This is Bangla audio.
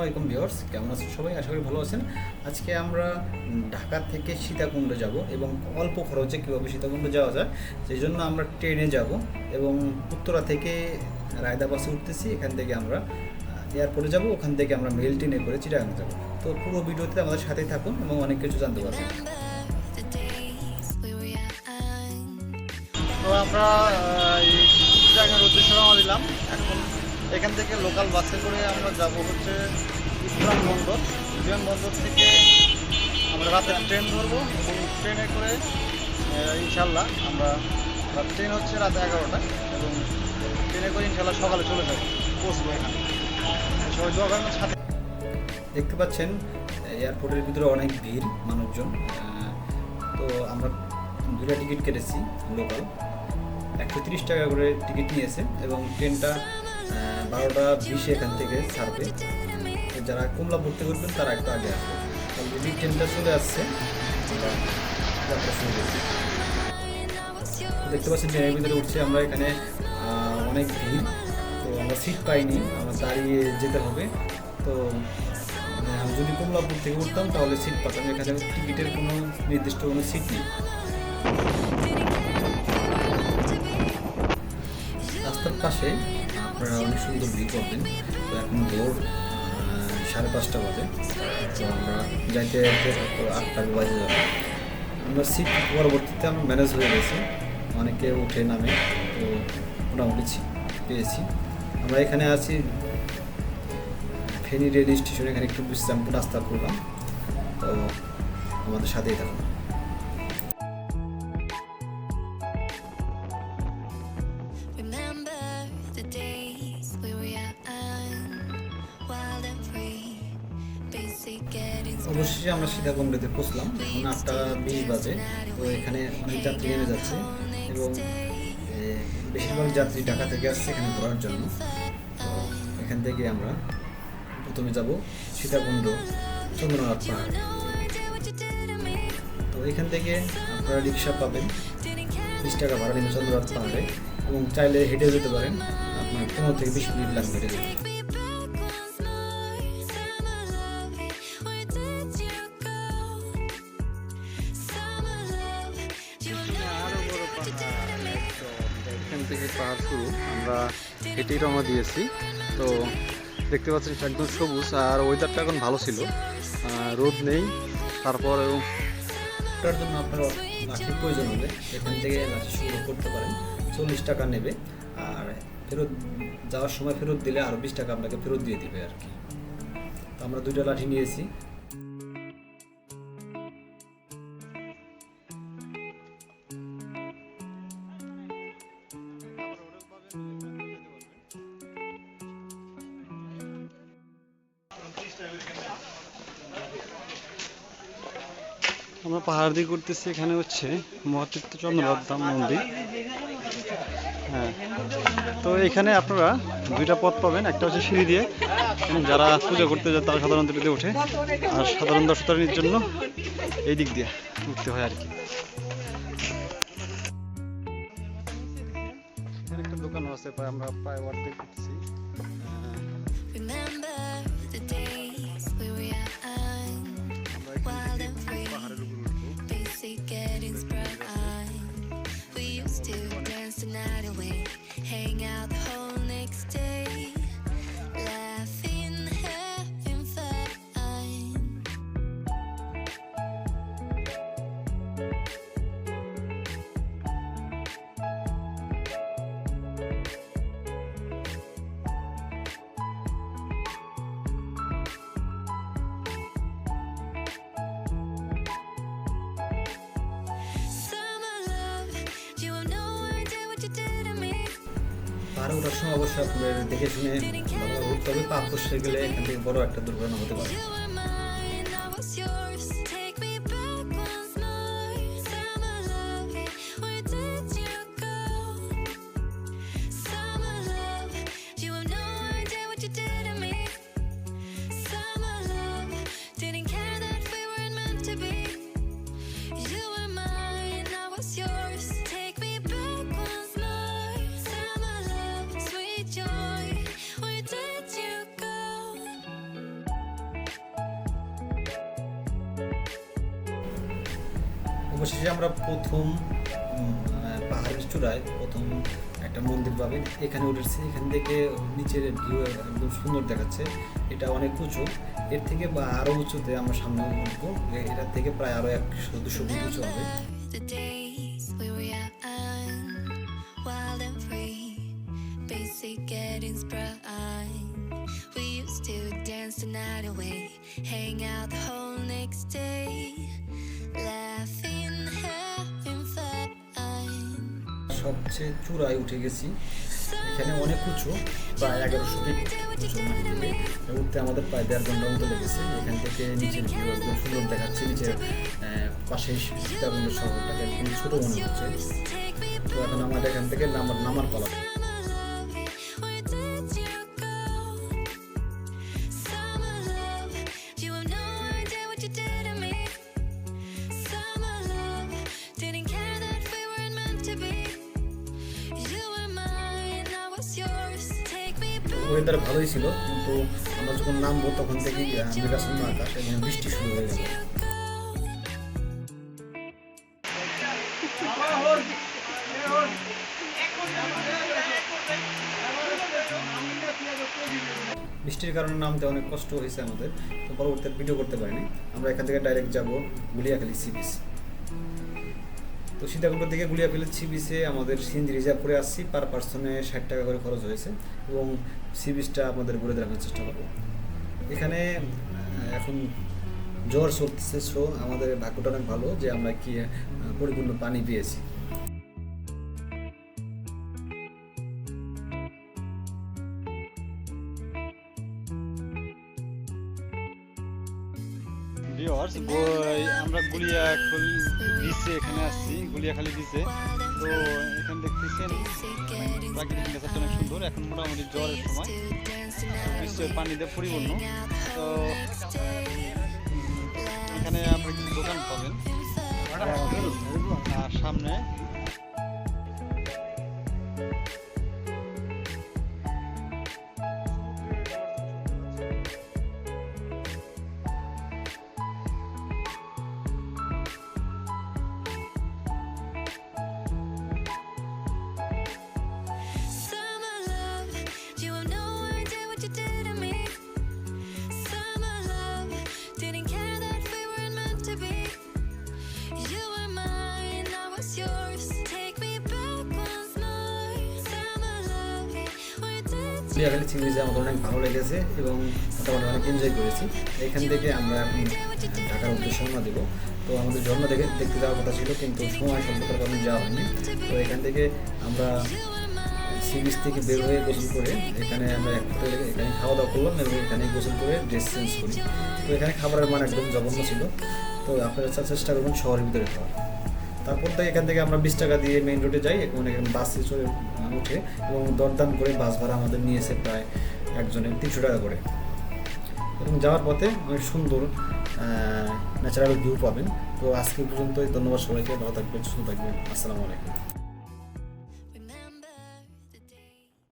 আলাইকুম ভিউয়ার্স, কেমন আছেন সবাই? আশা করি ভালো আছেন। আজকে আমরা ঢাকা থেকে সীতাকুণ্ড যাব এবং অল্প খরচে কীভাবে সীতাকুণ্ড যাওয়া যায়, সেই জন্য আমরা ট্রেনে যাব এবং উত্তরা থেকে রায়দা বাসে উঠতেছি, এখান থেকে আমরা এয়ারপোর্টে যাব, ওখান থেকে আমরা মেল ট্রেনে করে চিটাগাং যাব। তো পুরো ভিডিওতে আমাদের সাথেই থাকুন এবং অনেক কিছু জানতে পারবেন. তো আমরা রওনা দিলাম। এখন এখান থেকে লোকাল বাসে করে আমরা যাব হচ্ছে বিমানবন্দর বিমানবন্দর থেকে আমরা রাতে ট্রেন ধরবো এবং ট্রেনে করে ইনশাল্লাহ আমরা ট্রেন হচ্ছে রাত এগারোটায় এবং ট্রেনে করে ইনশাল্লাহ সকালে চলে যাব, পৌঁছবো এখানে। সবাই দোয়া করেন সাথে দেখতে পাচ্ছেন এয়ারপোর্টের ভিতরে অনেক ভিড়, মানুষজন। তো আমরা দুটা টিকিট কেটেছি লোকাল একশো টাকা করে টিকিট নিয়েছে এবং ট্রেনটা বারোটা বিশে এখান থেকে ছাড়বে। যারা কমলা ভর্তি করবেন, তারা একটু আগে আসবে। ট্রেনটা চলে আসছে দেখতে পাচ্ছেন, ট্রেনের ভিতরে উঠছে। আমরা এখানে অনেক ভিড়। তো আমরা সিট পাইনি, আমরা দাঁড়িয়ে যেতে হবে। তো মানে আমি যদি কমলাপুর থেকে উঠতাম তাহলে সিট পাতাম। এখানে টিকিটের কোনো নির্দিষ্ট কোনো সিট নেই। রাস্তার পাশে আপনারা অনেক সুন্দর ভিউ করবেন। তো এখন ভোর সাড়ে পাঁচটা বাজে। তো আমরা যাইতে যাইতে আটটা বাজে যাবে। আমরা সিট পরবর্তীতে আমরা ম্যানেজ হয়ে গেছে। অনেকে উঠে নামে, তো মোটামুটি পেয়েছি। আমরা এখানে আছি, ফেনী রেল স্টেশন, এখানে একটু বিশ্রাম রাস্তা করলাম। তো আমাদের সাথেই থাকুন। Remember the days অবশেষে আমরা সীতাকুণ্ডতে পৌঁছলাম। এখন আটটা বিশ বাজে। তো এখানে অনেক যাত্রী নেমে যাচ্ছে এবং বেশিরভাগ যাত্রী ঢাকা থেকে আসছে এখানে ঘোরার জন্য। তো এখান থেকে আমরা প্রথমে যাব সীতাকুণ্ড চন্দ্রনাথ পাহাড়। তো এখান থেকে আপনারা রিক্সা পাবেন বিশ টাকা ভাড়া নেবে চন্দ্রনাথ পাহাড়ে এবং চাইলে হেঁটে যেতে পারেন। আপনার পনেরো থেকে বিশ মিনিট লাগবে হেঁটে যেতে। থেকে পাহাড় শুরু আমরা হেঁটেই রওনা দিয়েছি। তো দেখতে পাচ্ছেন একদম সবুজ আর ওয়েদারটা এখন ভালো ছিল। রোদ নেই। তারপরেও ওটার জন্য আপনার লাঠির প্রয়োজন হবে। এখান থেকে লাঠি সংগ্রহ করতে পারেন। চল্লিশ টাকা নেবে। আর ফেরত যাওয়ার সময় ফেরত দিলে আরও বিশ টাকা আপনাকে ফেরত দিয়ে দিবে আর কি। তো আমরা দুইটা লাঠি নিয়েছি। আমরা পাহাড় দিয়ে করতেছি এখানে হচ্ছে মহাতীর্থ চন্দ্রনাথ মন্দির। হ্যাঁ। তো এখানে আপনারা দুইটা পথ পাবেন, একটা হচ্ছে সিঁড়ি দিয়ে। যারা পূজা করতে যায়, তারা সাধারণত এটাতে ওঠে। আর সাধারণ দর্শনার্থীর জন্য এই দিক দিয়ে উঠতে হয় আর কি। এখানে একটা দোকান আছে আমরা প্রায় অর্ধেক পাহাড়ে ওঠার সময় অবশ্যই আপনাদের দেখে শুনে উঠতে হবে। পা ফসকে গেলে এখান থেকে বড় একটা দুর্ঘটনা হতে পারে। অবশেষে আমরা প্রথম পাহাড়ের চূড়ায় প্রথম একটা মন্দির পাবেন এখানে উঠেছি এখান থেকে নিচের ভিউ একদম সুন্দর দেখাচ্ছে। এটা অনেক উঁচু। এর থেকে বা আরও উঁচুতে আমরা সামনে উঠবো। এটার থেকে প্রায় আরও একশো দুশো ফুট উঁচু হবে। Hang out the whole next day, laughing, সবচেয়ে চূড়ায় উঠে গেছি। এখানে অনেক উঁচু, প্রায় এগারোশো ফিট উঁচু উঠতে আমাদের প্রায় দেড় ঘণ্টার মতো লেগেছে। এখান থেকে নিচের একদম সুন্দর দেখাচ্ছে নিচের পাশে সীতাকুণ্ড শহরটাকে একদম ছোটো মনে হচ্ছে। তো এখন আমাদের এখান থেকে নামার নামার পালা। ওয়েদার ভালোই ছিল, কিন্তু আমরা যখন নামবো তখন থেকেই মেঘাচ্ছন্ন আকাশ এবং বৃষ্টি শুরু হয়ে গেল। বৃষ্টির কারণে নামতে অনেক কষ্ট হয়েছে আমাদের, তো পরবর্তীতে ভিডিও করতে পারিনি। আমরা এখান থেকে ডাইরেক্ট যাব, গুলিয়াখালী সি বিচ তো সীতাকুণ্ড থেকে গুলিয়া সি বিচে আমাদের সিন্ধি রিজার্ভ করে আসছি। পার পার্সনে ষাট টাকা করে খরচ হয়েছে এবং সি বিচটা আমাদের ঘুরে দেখানোর চেষ্টা করব। এখানে এখন জ্বর চলতেছে সো আমাদের ভাগ্যটা অনেক ভালো যে আমরা কি পরিপূর্ণ পানি পেয়েছি। ভিওয়ার্স আমরা গুলিয়াখালী দিচ্ছে এখানে আসছি গুলিয়াখালি বিচে তো এখানে দেখতেছেন, প্রাকৃতিক নেচারটা অনেক সুন্দর, এখন মোটামুটি জ্বরের সময়। বিশ্বের পানিতে পরিপূর্ণ। তো এখানে আপনি দোকান পাবেন। আর সামনে সি বিচে আমাদের অনেক ভালো লেগেছে এবং মোটামুটি অনেক এনজয় করেছি। এখান থেকে আমরা ঢাকার উদ্দেশ্যে রওনা দেবো। তো আমাদের ঝর্ণা দেখে দেখতে যাওয়ার কথা ছিল, কিন্তু সময় স্বল্পতার কারণে যাওয়া হয়নি। তো এখান থেকে আমরা সি বিচ থেকে বের হয়ে গোসল করে এখানে আমরা এক হোটেলে এখানে খাওয়া দাওয়া করলাম এবং এখানে গোসল করে ড্রেস চেঞ্জ করি। তো এখানে খাবারের মান একদম জঘন্য ছিল। তো আপনারা চেষ্টা করবেন শহরের ভিতরে খাওয়ার। তারপর থেকে এখান থেকে আমরা বিশ টাকা দিয়ে মেইন রোডে যাই এবং এখানে বাসে চড়ে উঠে এবং দরদাম করে বাস ভাড়া আমাদের নিয়েছে প্রায় একজনের তিনশো টাকা করে। এবং যাওয়ার পথে অনেক সুন্দর ন্যাচারাল ভিউ পাবেন। তো আজকে পর্যন্তই, ধন্যবাদ সবাইকে, ভালো থাকবেন, সুস্থ থাকবেন, আসসালামু আলাইকুম।